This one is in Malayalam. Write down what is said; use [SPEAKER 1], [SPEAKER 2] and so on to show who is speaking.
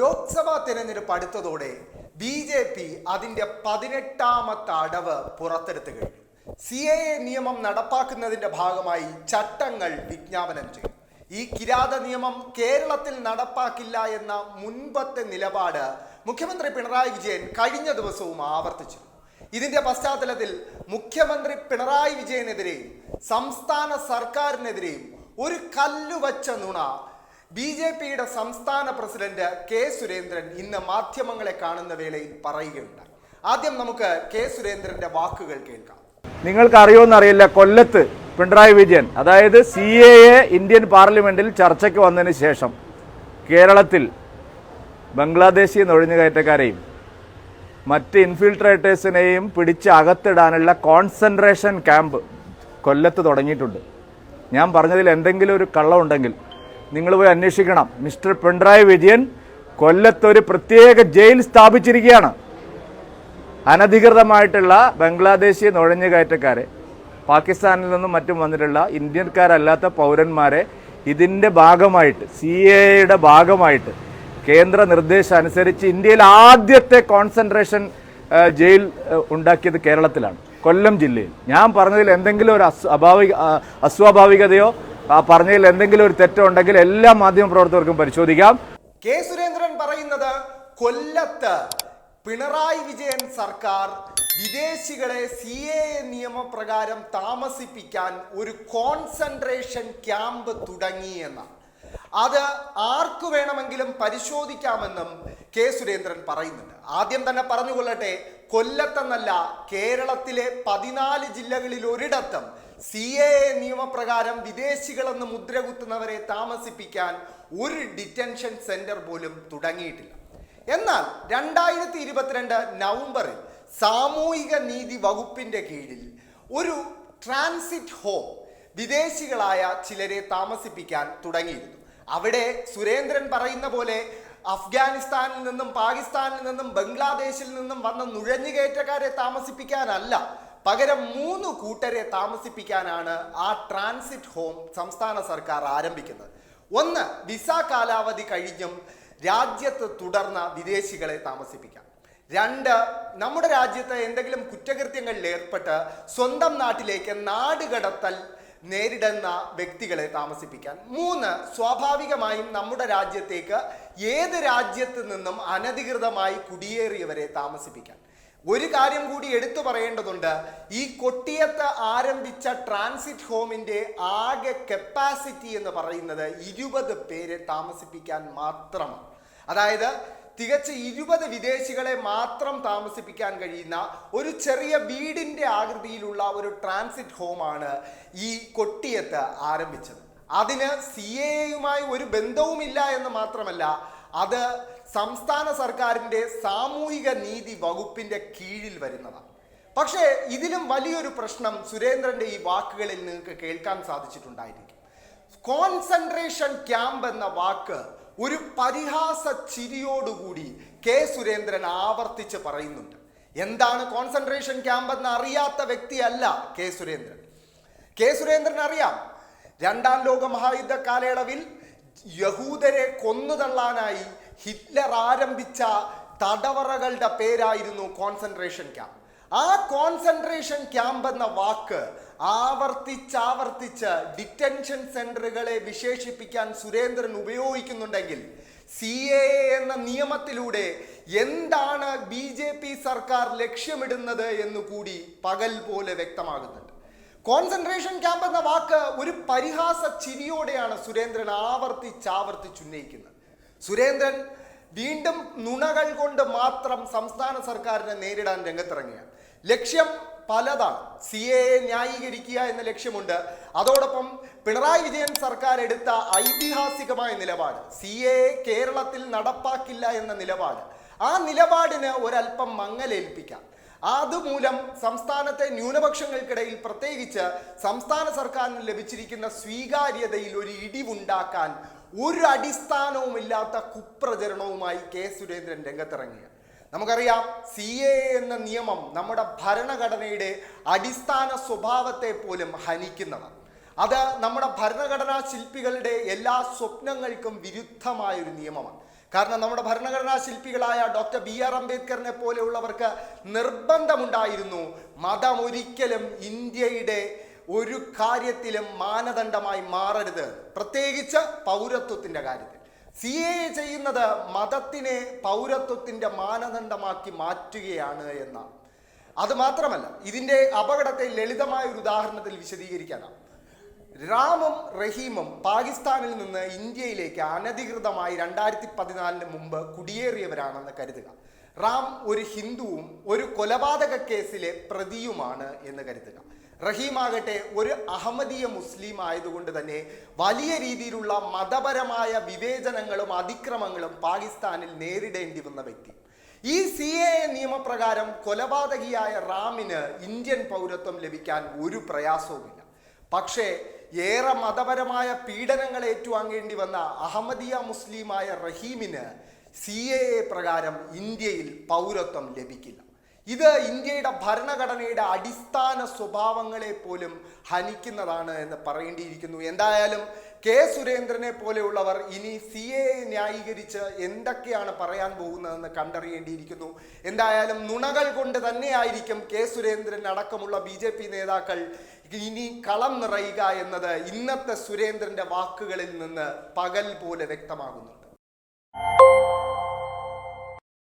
[SPEAKER 1] ലോക്സഭാ തെരഞ്ഞെടുപ്പ് അടുത്തതോടെ ബി ജെ പി അതിന്റെ പതിനെട്ടാമത്തെ അടവ് പുറത്തെടുത്തു കഴിഞ്ഞു. സി എ എ നിയമം നടപ്പാക്കുന്നതിന്റെ ഭാഗമായി ചട്ടങ്ങൾ വിജ്ഞാപനം ചെയ്തു. ഈ കിരാത നിയമം കേരളത്തിൽ നടപ്പാക്കില്ല എന്ന മുൻപത്തെ നിലപാട് മുഖ്യമന്ത്രി പിണറായി വിജയൻ കഴിഞ്ഞ ദിവസവും ആവർത്തിച്ചു ഇതിന്റെ പശ്ചാത്തലത്തിൽ മുഖ്യമന്ത്രി പിണറായി വിജയനെതിരെയും സംസ്ഥാന സർക്കാരിനെതിരെയും ഒരു കല്ലുവച്ച നുണ ബി ജെ പിയുടെ സംസ്ഥാന പ്രസിഡന്റ് കെ സുരേന്ദ്രൻ ഇന്ന് മാധ്യമങ്ങളെ കാണുന്ന വേളയിൽ പറയുകയുണ്ടായി. ആദ്യം നമുക്ക് കെ സുരേന്ദ്രന്റെ വാക്കുകൾ കേൾക്കാം.
[SPEAKER 2] നിങ്ങൾക്ക് അറിയുമെന്നറിയില്ല കൊല്ലത്ത് പിണറായി വിജയൻ അതായത് സി എ എ ഇന്ത്യൻ പാർലമെന്റിൽ ചർച്ചയ്ക്ക് വന്നതിന് ശേഷം കേരളത്തിൽ ബംഗ്ലാദേശി നുഴഞ്ഞുകയറ്റക്കാരെയും മറ്റ് ഇൻഫിൽട്രേറ്റേഴ്സിനെയും പിടിച്ച് അകത്തിടാനുള്ള കോൺസെൻട്രേഷൻ ക്യാമ്പ് കൊല്ലത്ത് തുടങ്ങിയിട്ടുണ്ട്. ഞാൻ പറഞ്ഞതിൽ എന്തെങ്കിലും ഒരു കള്ളമുണ്ടെങ്കിൽ നിങ്ങൾ പോയി അന്വേഷിക്കണം. മിസ്റ്റർ പിണറായി വിജയൻ കൊല്ലത്ത് ഒരു പ്രത്യേക ജയിൽ സ്ഥാപിച്ചിരിക്കുകയാണ്. അനധികൃതമായിട്ടുള്ള ബംഗ്ലാദേശി നുഴഞ്ഞുകയറ്റക്കാരെ പാകിസ്ഥാനിൽ നിന്നും മറ്റും വന്നിട്ടുള്ള ഇന്ത്യക്കാരല്ലാത്ത പൗരന്മാരെ ഇതിന്റെ ഭാഗമായിട്ട് സി എയുടെ ഭാഗമായിട്ട് കേന്ദ്ര നിർദ്ദേശം അനുസരിച്ച് ഇന്ത്യയിൽ ആദ്യത്തെ കോൺസെൻട്രേഷൻ ജയിൽ ഉണ്ടാക്കിയത് കേരളത്തിലാണ് കൊല്ലം ജില്ലയിൽ. ഞാൻ പറഞ്ഞതിൽ എന്തെങ്കിലും ഒരു അസ്വാഭാവിക അസ്വാഭാവികതയോ പറഞ്ഞതിൽ എന്തെങ്കിലും ഒരു തെറ്റുണ്ടെങ്കിൽ എല്ലാ മാധ്യമ പ്രവർത്തകർക്കും പരിശോധിക്കാം.
[SPEAKER 1] കെ സുരേന്ദ്രൻ പറയുന്നത് കൊല്ലത്ത് പിണറായി വിജയൻ സർക്കാർ വിദേശികളെ സി എ നിയമപ്രകാരം താമസിപ്പിക്കാൻ ഒരു കോൺസെൻട്രേഷൻ ക്യാമ്പ് തുടങ്ങി എന്നാണ് അത് ആർക്കു വേണമെങ്കിലും പരിശോധിക്കാമെന്നും കെ സുരേന്ദ്രൻ പറയുന്നുണ്ട്. ആദ്യം തന്നെ പറഞ്ഞുകൊള്ളട്ടെ കൊല്ലത്തെന്നല്ല കേരളത്തിലെ പതിനാല് ജില്ലകളിൽ ഒരിടത്തും സി എ എ നിയമപ്രകാരം വിദേശികളെന്ന് മുദ്രകുത്തുന്നവരെ താമസിപ്പിക്കാൻ ഒരു ഡിറ്റൻഷൻ സെന്റർ പോലും തുടങ്ങിയിട്ടില്ല. എന്നാൽ രണ്ടായിരത്തി ഇരുപത്തിരണ്ട് നവംബറിൽ സാമൂഹിക നീതി വകുപ്പിന്റെ കീഴിൽ ഒരു ട്രാൻസിറ്റ് ഹോം വിദേശികളായ ചിലരെ താമസിപ്പിക്കാൻ തുടങ്ങിയിരുന്നു. അവിടെ സുരേന്ദ്രൻ പറയുന്ന പോലെ അഫ്ഗാനിസ്ഥാനിൽ നിന്നും പാകിസ്ഥാനിൽ നിന്നും ബംഗ്ലാദേശിൽ നിന്നും വന്ന നുഴഞ്ഞുകയറ്റക്കാരെ താമസിപ്പിക്കാനല്ല. പകരം മൂന്ന് കൂട്ടരെ താമസിപ്പിക്കാനാണ് ആ ട്രാൻസിറ്റ് ഹോം സംസ്ഥാന സർക്കാർ ആരംഭിക്കുന്നത്. ഒന്ന് വിസ കാലാവധി കഴിഞ്ഞും രാജ്യത്ത് തുടർന്ന വിദേശികളെ താമസിപ്പിക്കാം. രണ്ട് നമ്മുടെ രാജ്യത്ത് എന്തെങ്കിലും കുറ്റകൃത്യങ്ങളിൽ ഏർപ്പെട്ട് സ്വന്തം നാട്ടിലേക്ക് നാടുകടത്തൽ നേരിടുന്ന വ്യക്തികളെ താമസിപ്പിക്കാൻ. മൂന്ന് സ്വാഭാവികമായും നമ്മുടെ രാജ്യത്തേക്ക് ഏത് രാജ്യത്ത് നിന്നും അനധികൃതമായി കുടിയേറിയവരെ താമസിപ്പിക്കാൻ. ഒരു കാര്യം കൂടി എടുത്തു പറയേണ്ടതുണ്ട്. ഈ കൊട്ടിയത്ത് ആരംഭിച്ച ട്രാൻസിറ്റ് ഹോമിന്റെ ആകെ കപ്പാസിറ്റി എന്ന് പറയുന്നത് ഇരുപത് പേരെ താമസിപ്പിക്കാൻ മാത്രമാണ്. അതായത് തികച്ച ഇരുപത് വിദേശികളെ മാത്രം താമസിപ്പിക്കാൻ കഴിയുന്ന ഒരു ചെറിയ വീടിന്റെ ആകൃതിയിലുള്ള ഒരു ട്രാൻസിറ്റ് ഹോമാണ് ഈ കൊട്ടിയത്ത് ആരംഭിച്ചത്. അതിന് സി എ എയുമായി ഒരു ബന്ധവുമില്ല എന്ന് മാത്രമല്ല അത് സംസ്ഥാന സർക്കാരിന്റെ സാമൂഹിക നീതി വകുപ്പിന്റെ കീഴിൽ വരുന്നതാണ്. പക്ഷേ ഇതിലും വലിയൊരു പ്രശ്നം സുരേന്ദ്രന്റെ ഈ വാക്കുകളിൽ നിങ്ങൾക്ക് കേൾക്കാൻ സാധിച്ചിട്ടുണ്ടായിരിക്കും. കോൺസെൻട്രേഷൻ ക്യാമ്പ് എന്ന വാക്ക് ഒരു പരിഹാസ ചിരിയോടുകൂടി കെ സുരേന്ദ്രൻ ആവർത്തിച്ച് പറയുന്നുണ്ട്. എന്താണ് കോൺസെൻട്രേഷൻ ക്യാമ്പ് എന്ന് അറിയാത്ത വ്യക്തിയല്ല കെ സുരേന്ദ്രൻ. കെ സുരേന്ദ്രൻ അറിയാം രണ്ടാം ലോക മഹായുദ്ധ കാലയളവിൽ യഹൂദരെ കൊന്നുതള്ളാനായി ഹിറ്റ്ലർ ആരംഭിച്ച തടവറകളുടെ പേരായിരുന്നു കോൺസെൻട്രേഷൻ ക്യാമ്പ് ആ കോൺസെൻട്രേഷൻ ക്യാമ്പ് എന്ന വാക്ക് ആവർത്തിച്ചാവർത്തിച്ച് ഡിറ്റൻഷൻ സെന്ററുകളെ വിശേഷിപ്പിക്കാൻ സുരേന്ദ്രൻ ഉപയോഗിക്കുന്നുണ്ടെങ്കിൽ സി എ എന്ന നിയമത്തിലൂടെ എന്താണ് ബി ജെ പി സർക്കാർ ലക്ഷ്യമിടുന്നത് എന്ന് കൂടി പകൽ പോലെ വ്യക്തമാകുന്നുണ്ട്. കോൺസെൻട്രേഷൻ ക്യാമ്പ് എന്ന വാക്ക് ഒരു പരിഹാസ ചിരിയോടെയാണ് സുരേന്ദ്രൻ ആവർത്തിച്ചാവർത്തിച്ചുന്നയിക്കുന്നത് സുരേന്ദ്രൻ വീണ്ടും നുണകൾ കൊണ്ട് മാത്രം സംസ്ഥാന സർക്കാരിനെ നേരിടാൻ രംഗത്തിറങ്ങുകയാണ്. ലക്ഷ്യം പലതാണ്. സി എ ന്യായീകരിക്കുക എന്ന ലക്ഷ്യമുണ്ട്. അതോടൊപ്പം പിണറായി വിജയൻ സർക്കാർ എടുത്ത ഐതിഹാസികമായ നിലപാട് സി എ കേരളത്തിൽ നടപ്പാക്കില്ല എന്ന നിലപാട്. ആ നിലപാടിന് ഒരല്പം മങ്ങലേൽപ്പിക്കാം. അതുമൂലം സംസ്ഥാനത്തെ ന്യൂനപക്ഷങ്ങൾക്കിടയിൽ പ്രത്യേകിച്ച് സംസ്ഥാന സർക്കാരിന് ലഭിച്ചിരിക്കുന്ന സ്വീകാര്യതയിൽ ഒരു ഇടിവുണ്ടാക്കാൻ ഒരു അടിസ്ഥാനവുമില്ലാത്ത കുപ്രചരണവുമായി കെ സുരേന്ദ്രൻ രംഗത്തിറങ്ങിയ നമുക്കറിയാം സി എ എന്ന നിയമം നമ്മുടെ ഭരണഘടനയുടെ അടിസ്ഥാന സ്വഭാവത്തെ പോലും ഹനിക്കുന്നതാണ്. അത് നമ്മുടെ ഭരണഘടനാ ശില്പികളുടെ എല്ലാ സ്വപ്നങ്ങൾക്കും വിരുദ്ധമായ ഒരു നിയമമാണ്. കാരണം നമ്മുടെ ഭരണഘടനാ ശില്പികളായ ഡോക്ടർ ബി ആർ അംബേദ്കറിനെ പോലെയുള്ളവർക്ക് നിർബന്ധമുണ്ടായിരുന്നു മതം ഒരിക്കലും ഇന്ത്യയുടെ ഒരു കാര്യത്തിലും മാനദണ്ഡമായി മാറരുത്. പ്രത്യേകിച്ച് പൗരത്വത്തിന്റെ കാര്യത്തിൽ. സി എ ചെയ്യുന്നത് മതത്തിനെ പൗരത്വത്തിന്റെ മാനദണ്ഡമാക്കി മാറ്റുകയാണ് എന്നാണ്. അത് മാത്രമല്ല ഇതിന്റെ അപകടത്തെ ലളിതമായ ഒരു ഉദാഹരണത്തിൽ വിശദീകരിക്കാനാണ്. രാമും റഹീമും പാകിസ്ഥാനിൽ നിന്ന് ഇന്ത്യയിലേക്ക് അനധികൃതമായി രണ്ടായിരത്തി പതിനാലിന് മുമ്പ് കുടിയേറിയവരാണെന്ന് കരുതുക. റാം ഒരു ഹിന്ദുവും ഒരു കൊലപാതക കേസിലെ പ്രതിയുമാണ് എന്ന് കരുതുക. റഹീം ആകട്ടെ ഒരു അഹമ്മദീയ മുസ്ലിം ആയതുകൊണ്ട് തന്നെ വലിയ രീതിയിലുള്ള മതപരമായ വിവേചനങ്ങളും അതിക്രമങ്ങളും പാകിസ്ഥാനിൽ നേരിടേണ്ടി വന്ന വ്യക്തി. ഈ സി എ നിയമപ്രകാരം കൊലപാതകിയായ റാമിന് ഇന്ത്യൻ പൗരത്വം ലഭിക്കാൻ ഒരു പ്രയാസവുമില്ല. പക്ഷേ ഏറെ മതപരമായ പീഡനങ്ങൾ ഏറ്റുവാങ്ങേണ്ടി വന്ന അഹമ്മദിയ മുസ്ലിമായ റഹീമിന് സി എ പ്രകാരം ഇന്ത്യയിൽ പൗരത്വം ലഭിക്കില്ല. ഇത് ഇന്ത്യയുടെ ഭരണഘടനയുടെ അടിസ്ഥാന സ്വഭാവങ്ങളെ പോലും ഹനിക്കുന്നതാണ് എന്ന് പറയേണ്ടിയിരിക്കുന്നു. എന്തായാലും കെ സുരേന്ദ്രനെ പോലെയുള്ളവർ ഇനി സി എ ന്യായീകരിച്ച് എന്തൊക്കെയാണ് പറയാൻ പോകുന്നതെന്ന് കണ്ടറിയേണ്ടിയിരിക്കുന്നു. എന്തായാലും നുണകൾ കൊണ്ട് തന്നെയായിരിക്കും കെ സുരേന്ദ്രൻ അടക്കമുള്ള ബി ജെ പി നേതാക്കൾ ഇനി കളം നിറയുക എന്നത് ഇന്നത്തെ സുരേന്ദ്രന്റെ വാക്കുകളിൽ നിന്ന് പകൽ പോലെ വ്യക്തമാകുന്നു.